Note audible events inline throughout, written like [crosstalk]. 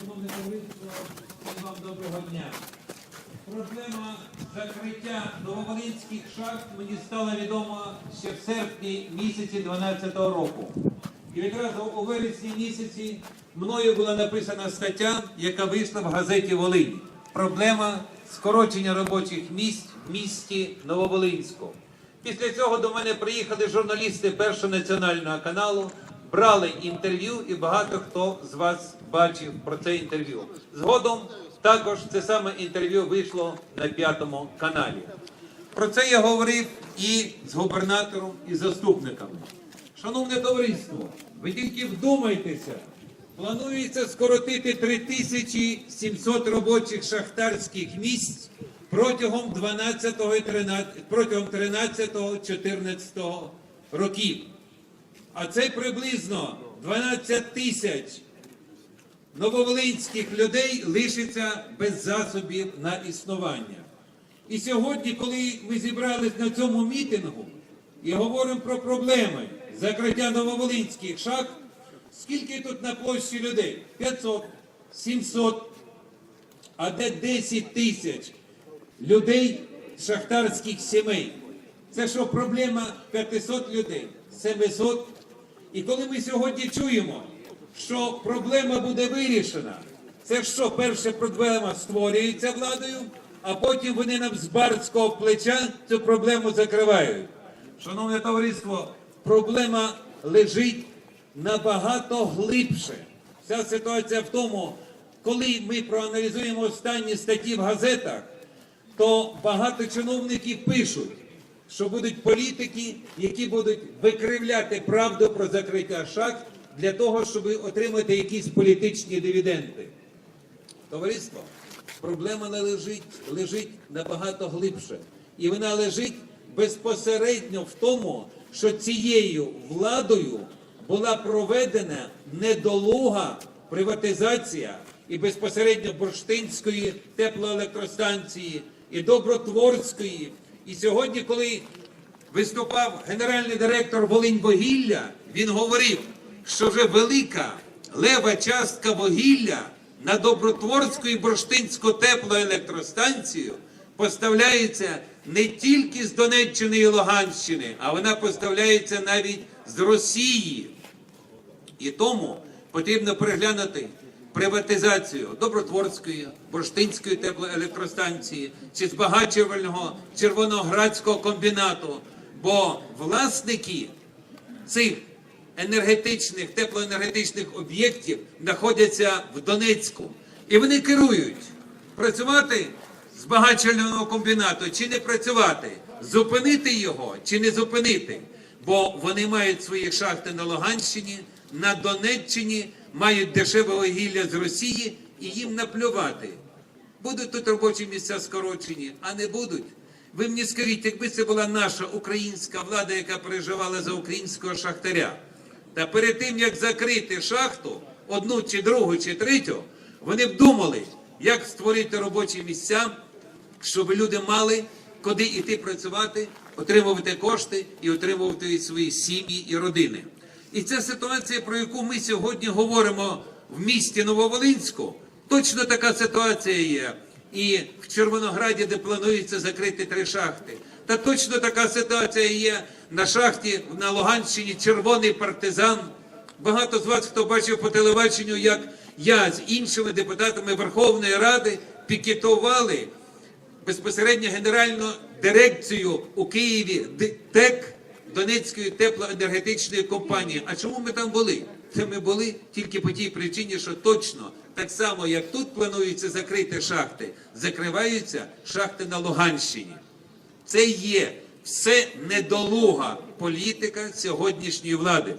Шановне товариство, вам доброго дня. Проблема закриття нововолинських шахт мені стала відома ще в серпні місяці 2012 року. І відразу у вересні місяці мною була написана стаття, яка вийшла в газеті Волинь. Проблема скорочення робочих місць в місті Нововолинську. Після цього до мене приїхали журналісти Першого національного каналу, брали інтерв'ю, і багато хто з вас бачив про це інтерв'ю. Згодом також це саме інтерв'ю вийшло на п'ятому каналі. Про це я говорив і з губернатором, і заступниками. Шановне товариство, ви тільки вдумайтеся. Планується скоротити 3700 робочих шахтарських місць протягом 12 і 13, протягом 13-14 років. А це приблизно 12 тисяч нововолинських людей лишиться без засобів на існування. І сьогодні, коли ми зібрались на цьому мітингу і говоримо про проблеми закриття нововолинських шахт, скільки тут на площі людей? 500, 700, а де 10 тисяч людей шахтарських сімей. Це що проблема 500 людей, 700. І коли ми сьогодні чуємо, що проблема буде вирішена, це що перше проблема створюється владою, а потім вони нам з барського плеча цю проблему закривають. Шановне товариство, проблема лежить набагато глибше. Вся ситуація в тому, коли ми проаналізуємо останні статті в газетах, то багато чиновників пишуть, що будуть політики, які будуть викривляти правду про закриття шахт для того, щоб отримати якісь політичні дивіденди. Товариство, проблема не лежить, лежить набагато глибше. І вона лежить безпосередньо в тому, що цією владою була проведена недолуга приватизація і безпосередньо Бурштинської теплоелектростанції, і Добротворської. І сьогодні, коли виступав генеральний директор Волиньвугілля, він говорив, що вже велика лева частка вугілля на Добротворську і Бурштинську теплоелектростанцію поставляється не тільки з Донеччини і Луганщини, а вона поставляється навіть з Росії. І тому потрібно переглянути приватизацію Добротворської, Бурштинської теплоелектростанції чи збагачувального Червоноградського комбінату. Бо власники цих енергетичних, теплоенергетичних об'єктів знаходяться в Донецьку. І вони керують працювати збагачувального комбінату чи не працювати, зупинити його чи не зупинити. Бо вони мають свої шахти на Луганщині, на Донеччині, мають дешеве вугілля з Росії і їм наплювати. Будуть тут робочі місця скорочені, а не будуть. Ви мені скажіть, якби це була наша українська влада, яка переживала за українського шахтаря, та перед тим як закрити шахту, одну чи другу, чи третю, вони б думали, як створити робочі місця, щоб люди мали куди йти працювати, отримувати кошти і отримувати свої сім'ї і родини. І ця ситуація, про яку ми сьогодні говоримо в місті Нововолинську, точно така ситуація є. І в Червонограді, де планується закрити три шахти. Та точно така ситуація є на шахті на Луганщині Червоний партизан. Багато з вас, хто бачив по телебаченню, як я з іншими депутатами Верховної Ради пікетували безпосередньо генеральну дирекцію у Києві ТЕК Донецької теплоенергетичної компанії. А чому ми там були? Це ми були тільки по тій причині, що точно так само, як тут планується закрити шахти, закриваються шахти на Луганщині. Це є все недолуга політика сьогоднішньої влади.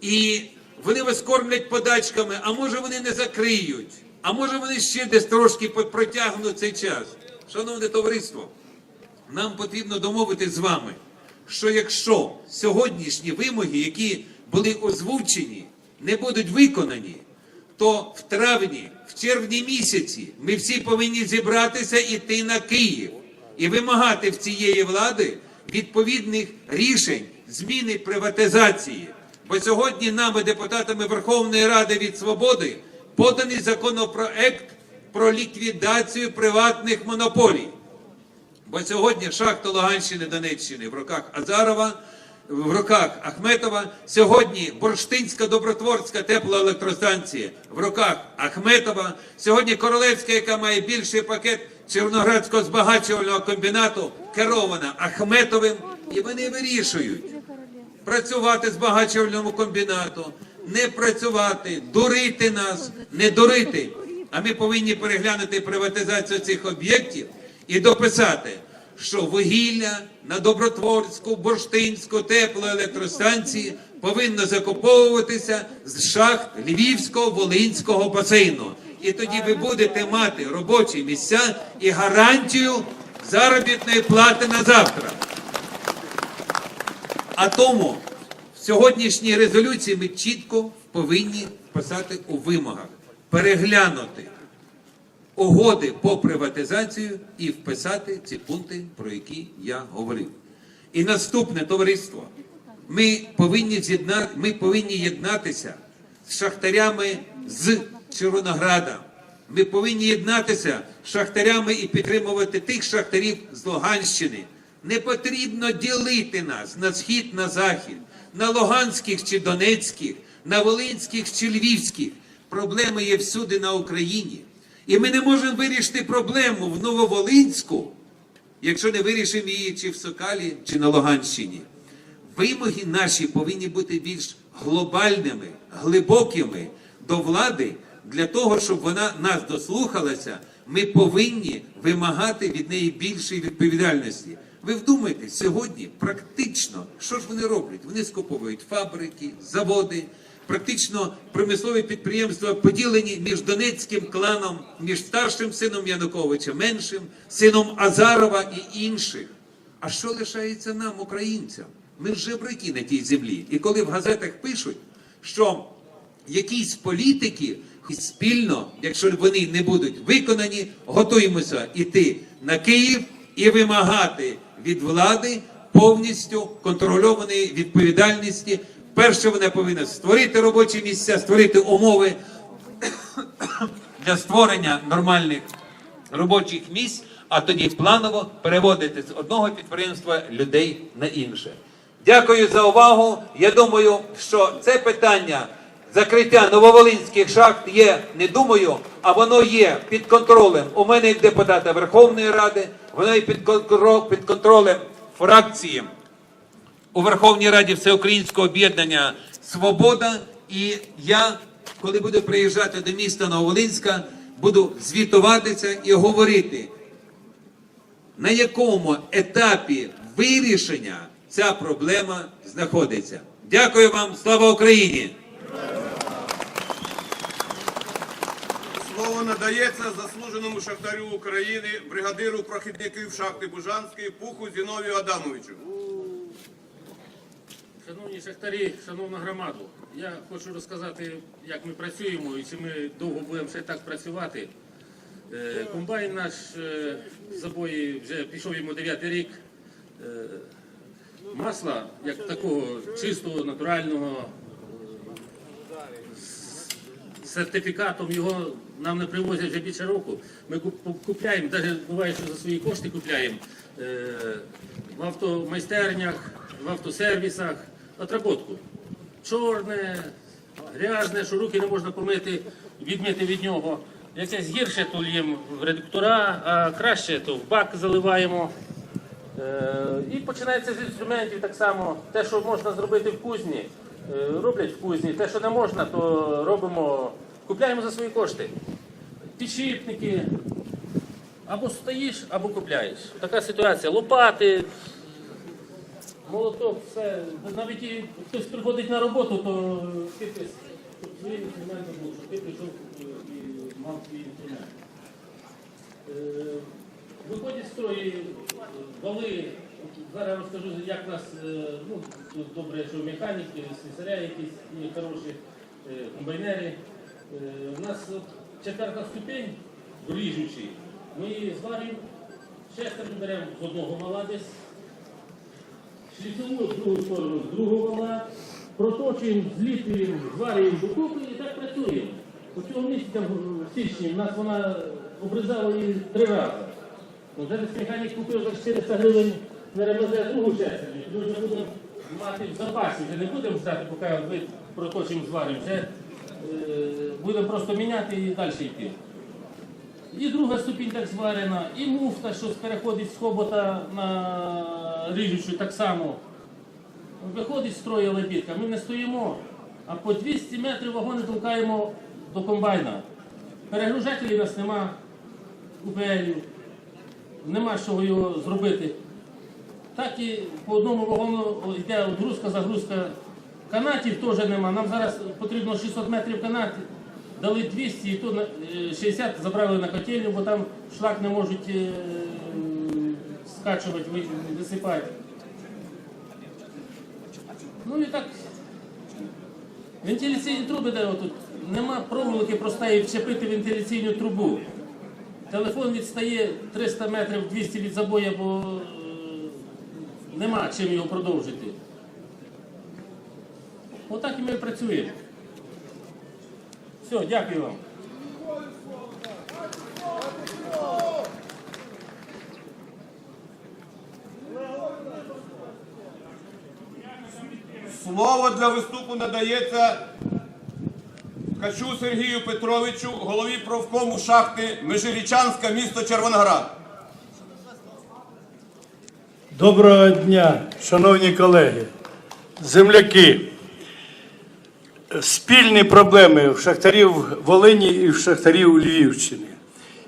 І вони вас кормлять подачками, а може вони не закриють, а може вони ще десь трошки протягнуть цей час. Шановне товариство, нам потрібно домовити з вами, що якщо сьогоднішні вимоги, які були озвучені, не будуть виконані, то в травні, в червні місяці ми всі повинні зібратися і йти на Київ і вимагати в цієї влади відповідних рішень зміни приватизації. Бо сьогодні нами, депутатами Верховної Ради від Свободи, поданий законопроект про ліквідацію приватних монополій. Бо сьогодні шахта Луганщини, Донеччини в руках Азарова, в руках Ахметова. Сьогодні Бурштинська добротворська теплоелектростанція в руках Ахметова. Сьогодні Королевська, яка має більший пакет Червоноградського збагачувального комбінату, керована Ахметовим, і вони вирішують працювати збагачувальному комбінату, не працювати, дурити нас, не дурити. А ми повинні переглянути приватизацію цих об'єктів і дописати, що вугілля на Добротворську, Бурштинську теплоелектростанції повинно закуповуватися з шахт Львівського Волинського басейну. І тоді ви будете мати робочі місця і гарантію заробітної плати на завтра. А тому в сьогоднішній резолюції ми чітко повинні вписати у вимогах, переглянути угоди по приватизацію і вписати ці пункти, про які я говорив. І наступне товариство. Ми повинні з'єдна... ми повинні єднатися з шахтарями з Червонограда. Ми повинні єднатися з шахтарями і підтримувати тих шахтарів з Луганщини. Не потрібно ділити нас на схід, на захід, на Луганських чи Донецьких, на Волинських чи Львівських. Проблеми є всюди на Україні. І ми не можемо вирішити проблему в Нововолинську, якщо не вирішимо її чи в Сокалі, чи на Луганщині. Вимоги наші повинні бути більш глобальними, глибокими до влади для того, щоб вона нас дослухалася. Ми повинні вимагати від неї більшої відповідальності. Ви вдумайтесь, сьогодні практично що ж вони роблять? Вони скуповують фабрики, заводи. Практично промислові підприємства поділені між Донецьким кланом, між старшим сином Януковича, меншим сином Азарова і інших. А що лишається нам, українцям? Ми ж жебраки на тій землі. І коли в газетах пишуть, що якісь політики спільно, якщо вони не будуть виконані, готуємося йти на Київ і вимагати від влади повністю контрольованої відповідальності. Перше, вона повинна створити робочі місця, створити умови для створення нормальних робочих місць, а тоді планово переводити з одного підприємства людей на інше. Дякую за увагу. Я думаю, що це питання закриття нововолинських шахт є, не думаю, а воно є під контролем у мене як депутата Верховної Ради, воно є під контролем фракції у Верховній Раді Всеукраїнського об'єднання Свобода. І я, коли буду приїжджати до міста Нововолинська, буду звітуватися і говорити, на якому етапі вирішення ця проблема знаходиться. Дякую вам, слава Україні! Надається заслуженому шахтарю України, бригадиру прохідників шахти Бужанської Пуху Зіновію Адамовичу. Шановні шахтарі, шановна громаду, я хочу розказати, як ми працюємо і чи ми довго будемо ще так працювати. Е, Комбайн наш е, з собою вже пішов йому 9 рік. Е, Масла, як такого чистого, натурального, сертифікатом його нам не привозять вже більше року. Ми куп- купляємо, навіть буває, що за свої кошти купляємо е, в автомайстернях, в автосервісах отработку. Чорне, грязне, що руки не можна помити, відмити від нього. Якесь гірше то лємо в редуктора, а краще то в бак заливаємо. Е, І починається з інструментів так само. Те, що можна зробити в кузні, роблять в кузні. Те, що не можна, то робимо, купляємо за свої кошти. Підшипники. Або стоїш, або купляєш. Така ситуація. Лопати, молоток, все. Навіть і хтось приходить на роботу, то підпис, щоб свої інструменти був, що ти прийшов е, і мав свій інструмент. Е, Виходять з тої е, вали, зараз розкажу, як нас, е, ну, тут добре, що механіки, слісаря якісь є хороші, е, комбайнери. Е, У нас четверта ступень, ріжучий, ми її зварюємо, шестерню беремо з одного вала десь, шліфуємо з другу сторону з другого вала, проточуємо, зліплюємо, зварюємо докупи і так працюємо. У цього місяця в січні в нас вона обрізала її три рази. Ну, зараз механік купив за 400 гривень ремонт другу частину. Ми будемо мати в запасі, вже не будемо ждати, поки ми проточимо зваримо. Вже е, будемо просто міняти і далі йти. І друга ступінь так зварена, і муфта, що переходить з хобота на ріжучу так само. Виходить з строю лебідка, ми не стоїмо, а по 200 метрів вагони толкаємо до комбайна. Перегружателів у нас нема, УПЛів, нема чого його зробити. Так і по одному вагону йде відгрузка, загрузка. Канатів теж нема. Нам зараз потрібно 600 метрів канатів. Дали 200 і то е, 60 забрали на котельню, бо там шлак не можуть е, скачувати, висипати. Ну і так. Вентиляційні труби, де отут. Нема проволоки простої вчепити вентиляційну трубу. Телефон відстає 300 метрів 200 від забоя, бо е, нема чим його продовжити. Отак і ми працюємо. Все, дякую вам. Слово для виступу надається Ткачу Сергію Петровичу, голові профкому шахти Межирічанська, місто Червоноград. Доброго дня, шановні колеги, земляки. Спільні проблеми в шахтарів Волині і в шахтарів Львівщини.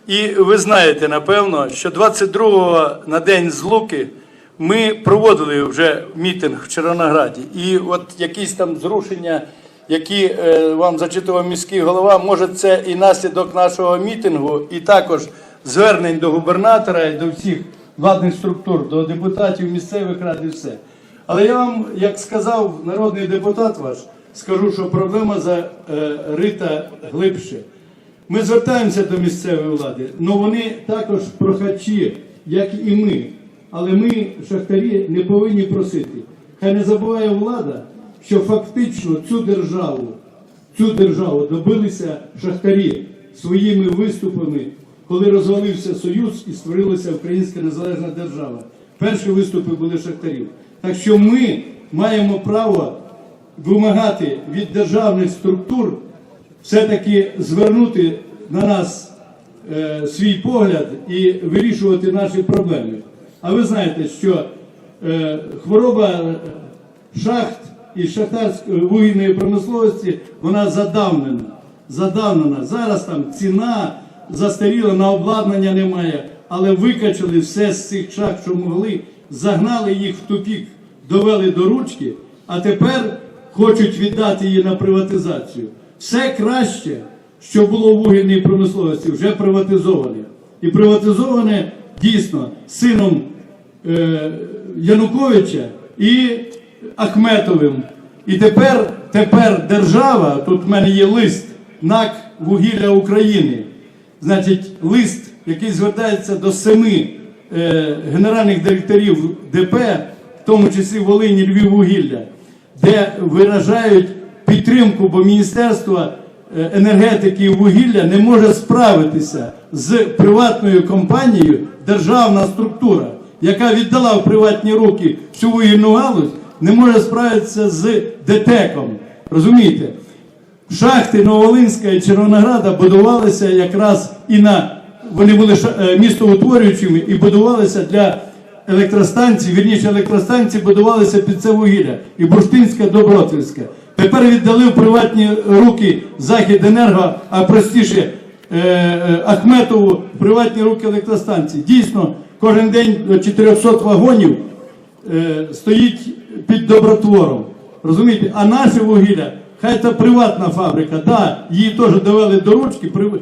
І ви знаєте, напевно, що 22-го на День Злуки ми проводили вже мітинг в Червонограді. І от якісь там зрушення, які е, вам зачитував міський голова, може це і наслідок нашого мітингу, і також звернень до губернатора і до всіх владних структур, до депутатів місцевих рад і все. Але я вам, як сказав народний депутат ваш, скажу, що проблема зарита глибше. Ми звертаємося до місцевої влади, але вони також прохачі, як і ми. Але ми, шахтарі, не повинні просити. Хай не забуває влада, що фактично цю державу, цю державу добилися шахтарі своїми виступами, коли розвалився Союз і створилася Українська незалежна держава. Перші виступи були шахтарів. Так що ми маємо право вимагати від державних структур все-таки звернути на нас е, свій погляд і вирішувати наші проблеми. А ви знаєте, що е, хвороба е, шахт і шахтарської вугільної промисловості вона задавнена. Задавнена. Зараз там ціна застаріла, на обладнання немає, але викачали все з цих шахт, що могли, загнали їх в тупік, довели до ручки, а тепер хочуть віддати її на приватизацію. Все краще, що було в вугільній промисловості, вже приватизоване. І приватизоване дійсно сином е, Януковича і Ахметовим. І тепер, тепер держава, тут в мене є лист НАК вугілля України, значить, лист, який звертається до семи е, генеральних директорів ДП, в тому числі Волині Львів вугілля, де виражають підтримку, бо Міністерство е, енергетики і вугілля не може справитися з приватною компанією державна структура, яка віддала в приватні руки всю вугільну галузь, не може справитися з ДТЕКом. Розумієте? Шахти Новолинська і Червонограда будувалися якраз і на вони були е, містоутворюючими і будувалися для електростанцій, вірніше електростанції будувалися під це вугілля. І Бурштинська, Добротвільська. Тепер віддали в приватні руки Західенерго, а простіше е, е, Ахметову в приватні руки електростанції. Дійсно, кожен день до 400 вагонів стоїть під добротвором. Розумієте? А наше вугілля, хай це приватна фабрика, да, її теж довели до ручки, при, е,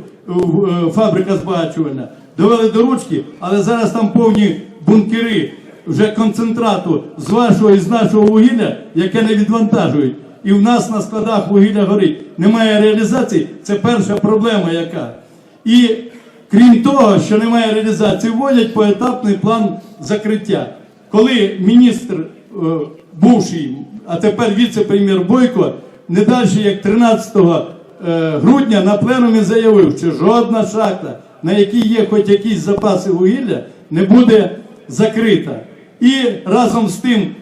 фабрика збагачувальна, довели до ручки, але зараз там повні бункери вже концентрату з вашого і з нашого вугілля, яке не відвантажують. І в нас на складах вугілля горить. Немає реалізації, це перша проблема яка. І крім того, що немає реалізації, вводять поетапний план закриття. Коли міністр е, бувший, а тепер віце-прем'єр Бойко, не далі як 13 е, грудня на пленумі заявив, що жодна шахта, на якій є хоч якісь запаси вугілля, не буде закрита. І разом з тим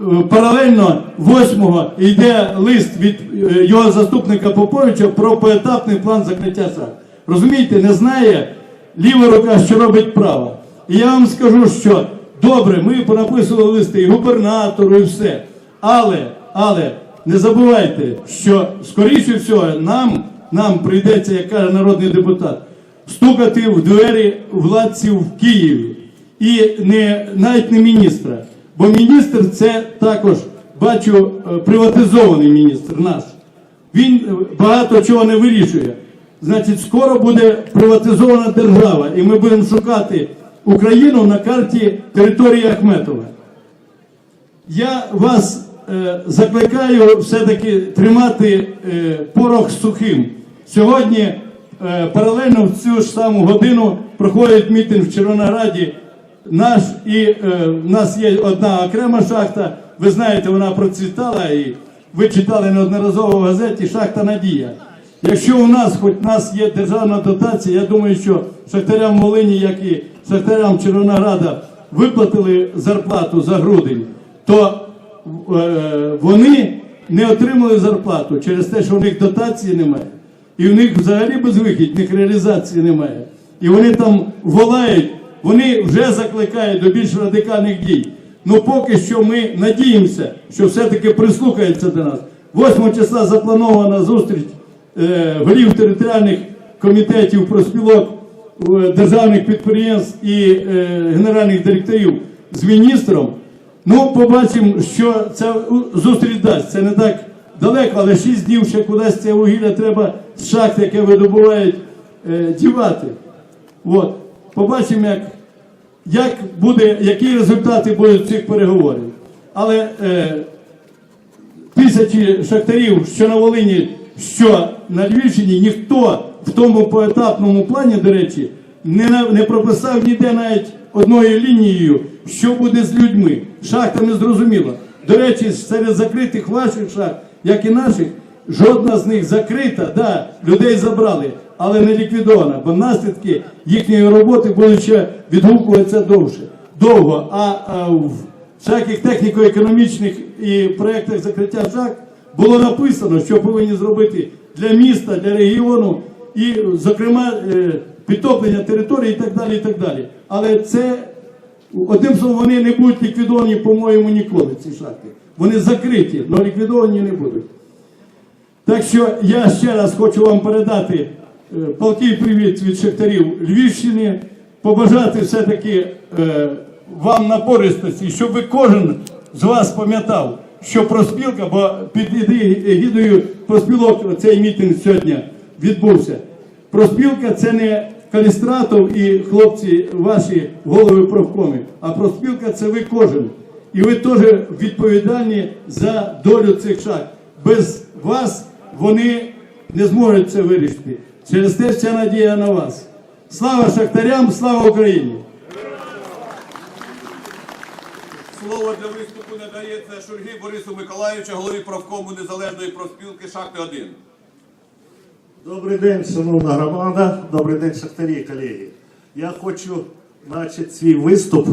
Е, Паралельно 8-го йде лист від е, його заступника Поповича про поетапний план закриття шахт. Розумієте, не знає ліва рука, що робить права. І я вам скажу, що добре, ми понаписували листи і губернатору, і все. Але, але не забувайте, що скоріше всього нам, нам прийдеться, як каже народний депутат, стукати в двері владців в Києві. І не, навіть не міністра. Бо міністр це також, бачу, е, приватизований міністр наш. Він е, багато чого не вирішує. Значить, скоро буде приватизована держава, і ми будемо шукати Україну на карті території Ахметова. Я вас закликаю все-таки тримати е, порох сухим. Сьогодні е, паралельно в цю ж саму годину проходить мітинг в Червонограді. Наш і е, в нас є одна окрема шахта. Ви знаєте, вона процвітала і ви читали неодноразово в газеті Шахта Надія. Якщо у нас, хоч у нас є державна дотація, я думаю, що шахтарям Волині, як і шахтарям Червонограда, виплатили зарплату за грудень, то е, вони не отримали зарплату через те, що в них дотації немає. І в них взагалі безвихідь, в них реалізації немає. І вони там волають, вони вже закликають до більш радикальних дій. Ну поки що ми надіємося, що все-таки прислухаються до нас. 8 числа запланована зустріч е, голів територіальних комітетів профспілок е, державних підприємств і е, генеральних директорів з міністром. Ну, побачимо, що ця зустріч дасть. Це не так далеко, але 6 днів ще кудись це вугілля треба з шахт, яке видобувають, е, дівати. От. Побачимо, як, як буде, які результати будуть цих переговорів. Але е, тисячі шахтарів, що на Волині, що на Львівщині, ніхто в тому поетапному плані, до речі, не, не прописав ніде навіть одною лінією, що буде з людьми. Шахтами зрозуміло. До речі, серед закритих ваших шахт, як і наших, жодна з них закрита, да, людей забрали, але не ліквідована, бо наслідки їхньої роботи будуть ще відгукуватися довше. Довго. А, а в всяких техніко-економічних і проєктах закриття шахт було написано, що повинні зробити для міста, для регіону, і, зокрема, е, підтоплення території і так далі. і так далі. Але це, одним словом, вони не будуть ліквідовані, по-моєму, ніколи, ці шахти. Вони закриті, але ліквідовані не будуть. Так що я ще раз хочу вам передати е, палкий привіт від шахтарів Львівщини, побажати все-таки е, вам напористості, щоб ви кожен з вас пам'ятав, що проспілка, бо під егідою проспілок цей мітинг сьогодні відбувся. Проспілка це не Калістратов і хлопці ваші голови профкомів, а проспілка це ви кожен. І ви теж відповідальні за долю цих шахт. Без вас вони не зможуть це вирішити. Через те ця надія на вас. Слава шахтарям, слава Україні! Слово для виступу надається Шульги Борису Миколаївичу, голові правкому Незалежної профспілки Шахти 1. Добрий день, шановна громада, добрий день, шахтарі, колеги. Я хочу почати свій виступ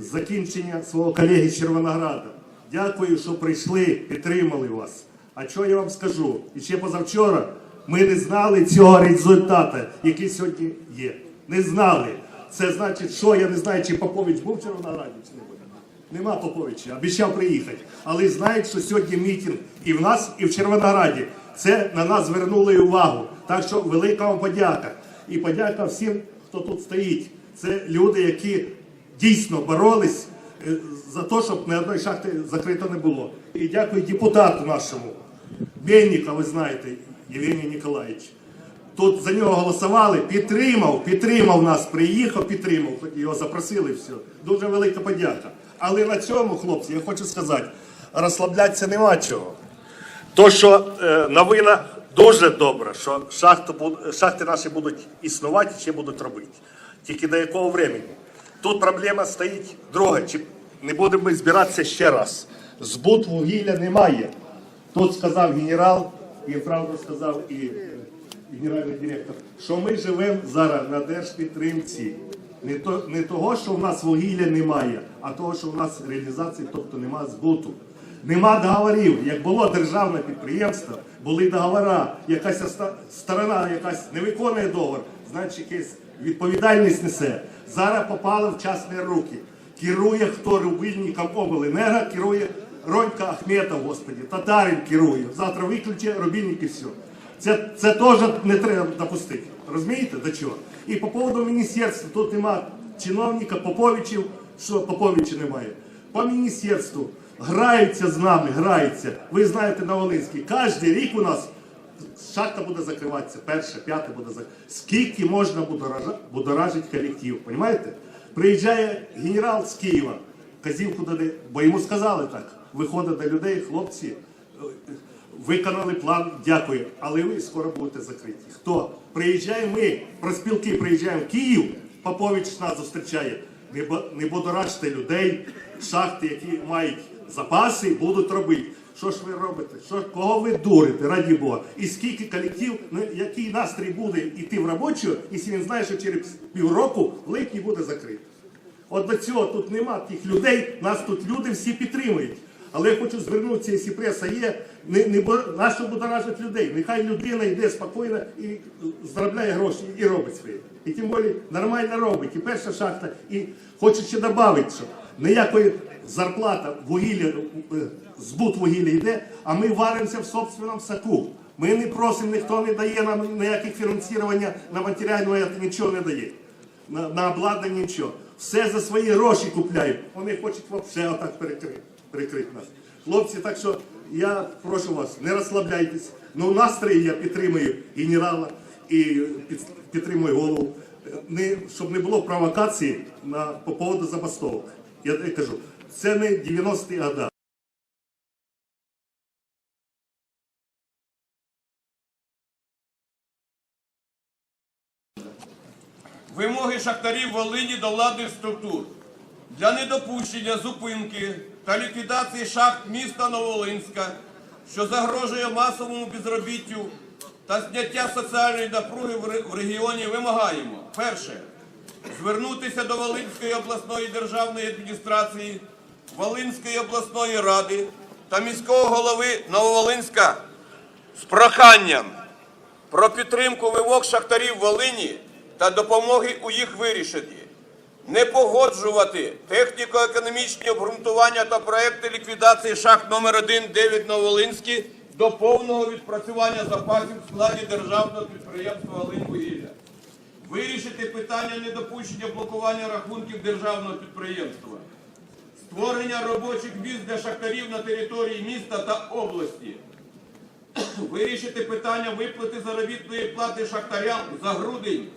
з закінчення свого колеги з Червонограда. Дякую, що прийшли, підтримали вас. А що я вам скажу? І ще позавчора ми не знали цього результату, який сьогодні є. Не знали. Це значить, що я не знаю, чи Попович був в Червонограді, чи не буде. Нема Поповича, обіцяв приїхати. Але знають, що сьогодні мітинг і в нас, і в Червонограді. Це на нас звернули увагу. Так що велика вам подяка. І подяка всім, хто тут стоїть. Це люди, які дійсно боролись е, за те, щоб ні одної шахти закрито не було. І дякую депутату нашому. Бєнніка, ви знаєте, Євгеній Ніколаївич. Тут за нього голосували, підтримав, підтримав нас, приїхав, підтримав. Його запросили все. Дуже велика подяка. Але на цьому, хлопці, я хочу сказати, розслаблятися нема чого. То, що е, новина дуже добра, що шахти, шахти наші будуть існувати і ще будуть робити. Тільки до якого времени? Тут проблема стоїть друга. Чи не будемо ми збиратися ще раз? Збут вугілля немає. Тут сказав генерал, він правду сказав і е, генеральний директор, що ми живемо зараз на держпідтримці. Не, то, не того, що в нас вугілля немає, а того, що в нас реалізації, тобто немає збуту. Нема договорів. Як було державне підприємство, були договори, якась сторона якась не виконує договор, значить якась відповідальність несе. Зараз попали в частні руки. Керує хто рубильником обленерго, керує Ронька Ахметов, господи, Татарин керує. Завтра виключить рубильник і все. Це, це теж не треба допустити. Розумієте, до чого? І по поводу міністерства, тут нема чиновника Поповичів, що Поповича немає. По міністерству граються з нами, граються. Ви знаєте на Волинській, кожен рік у нас шахта буде закриватися, перша, п'ята буде закриватися. Скільки можна будоражити колектив, розумієте? Приїжджає генерал з Києва, казівку дає, бо йому сказали так. Виходить до людей, хлопці, виконали план, дякую, але ви скоро будете закриті. Хто? Приїжджає ми, проспілки приїжджаємо в Київ, Попович нас зустрічає. Не будоражте людей, шахти, які мають запаси, будуть робити. Що ж ви робите? Що, кого ви дурите, раді Бога? І скільки колектив, ну, який настрій буде йти в робочу, якщо він знає, що через півроку в липні буде закритий. От до цього тут нема тих людей, нас тут люди всі підтримують. Але я хочу звернутися, якщо преса є, не, не нащо будоражить людей. Нехай людина йде спокійно і заробляє гроші і робить своє. І тим більше нормально робить. І перша шахта, і хочу ще додати, що ніякої зарплата вугілля, е, збут вугілля йде, а ми варимося в собственному соку. Ми не просимо, ніхто не дає нам ніяких фінансування на матеріальне, нічого не дає на, на обладнання нічого. Все за свої гроші купляють. Вони хочуть взагалі отак перекрити, перекрити нас. Хлопці, так що я прошу вас, не розслабляйтесь. Ну, настрій я підтримую генерала і під, підтримую голову. Не, щоб не було провокації на, по поводу забастовок. Я, я кажу, це не 90-ті года. Вимоги шахтарів Волині до владних структур для недопущення зупинки та ліквідації шахт міста Новолинська, що загрожує масовому безробіттю та зняття соціальної напруги в регіоні, вимагаємо перше звернутися до Волинської обласної державної адміністрації, Волинської обласної ради та міського голови Нововолинська з проханням про підтримку вимог шахтарів Волині та допомоги у їх вирішенні, не погоджувати техніко-економічні обґрунтування та проекти ліквідації шахт номер 1 9 Новолинський до повного відпрацювання запасів в складі державного підприємства «Волиньвугілля». Вирішити питання недопущення блокування рахунків державного підприємства, створення робочих місць для шахтарів на території міста та області, [coughs] вирішити питання виплати заробітної плати шахтарям за грудень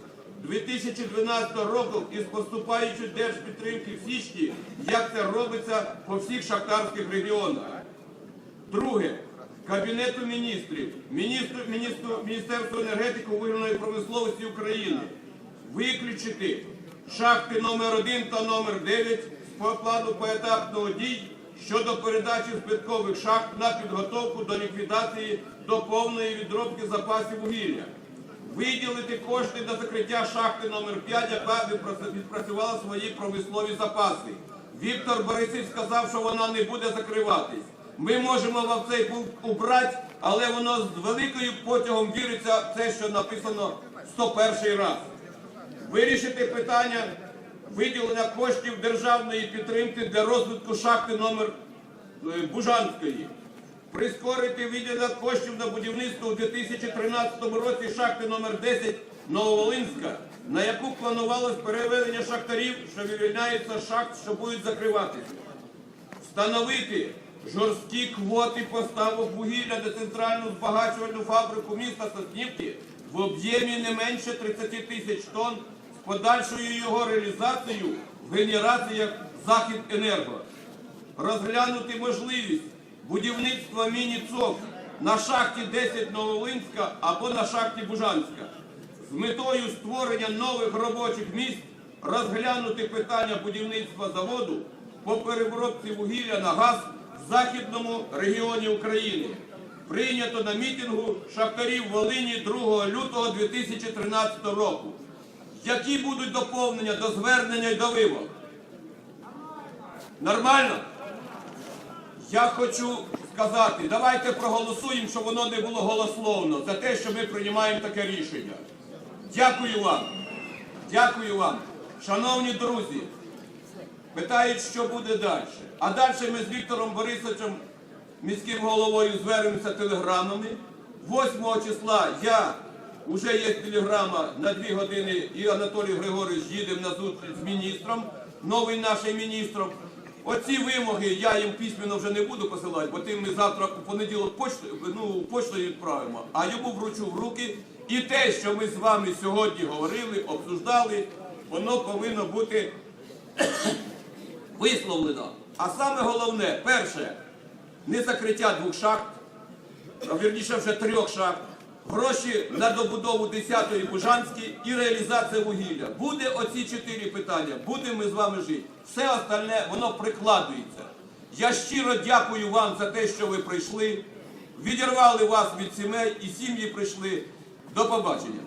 2012 року із поступаючої держпідтримки в січні, як це робиться по всіх шахтарських регіонах. Друге. Кабінету міністрів, міністру, міністру, Міністерству енергетики вугільної промисловості України виключити шахти номер 1 та номер 9 з по плану поетапного дій щодо передачі збиткових шахт на підготовку до ліквідації до повної відробки запасів вугілля. Виділити кошти на закриття шахти номер 5 яка відпрацювала свої промислові запаси. Віктор Борисович сказав, що вона не буде закриватись. Ми можемо вам цей пункт убрати, але воно з великою потягом віриться в те, що написано 101 раз. Вирішити питання виділення коштів державної підтримки для розвитку шахти номер е, Бужанської. Прискорити виділення коштів на будівництво у 2013 році шахти номер 10 Нововолинська, на яку планувалось переведення шахтарів, що вивільняються шахт, що будуть закриватися. Встановити жорсткі квоти поставок вугілля на центральну збагачувальну фабрику міста Соснівки в об'ємі не менше 30 тисяч тонн подальшою його реалізацією в генераціях Західенерго. Розглянути можливість будівництва міні-цок на шахті 10 Новолинська або на шахті Бужанська з метою створення нових робочих місць розглянути питання будівництва заводу по переробці вугілля на газ в західному регіоні України. прийнято на мітингу шахтарів Волині 2 лютого 2013 року. Які будуть доповнення до звернення і до вимог? Нормально? Я хочу сказати, давайте проголосуємо, щоб воно не було голословно за те, що ми приймаємо таке рішення. Дякую вам. Дякую вам. Шановні друзі, питають, що буде далі. А далі ми з Віктором Борисовичем, міським головою, звернемося телеграмами. 8 числа я вже є телеграма на 2 години, і Анатолій Григорович їде на зустріч з міністром, новий нашим міністром. Оці вимоги я їм письменно вже не буду посилати, бо тим ми завтра у понеділок почтою, ну, поштою відправимо, а йому вручу в руки. І те, що ми з вами сьогодні говорили, обсуждали, воно повинно бути [coughs] висловлено. А саме головне, перше, не закриття двох шахт, а вірніше вже трьох шахт, гроші на добудову 10-ї Бужанській і реалізація вугілля. Буде оці чотири питання, будемо ми з вами жити. Все остальне, воно прикладується. Я щиро дякую вам за те, що ви прийшли, відірвали вас від сімей і сім'ї прийшли. До побачення.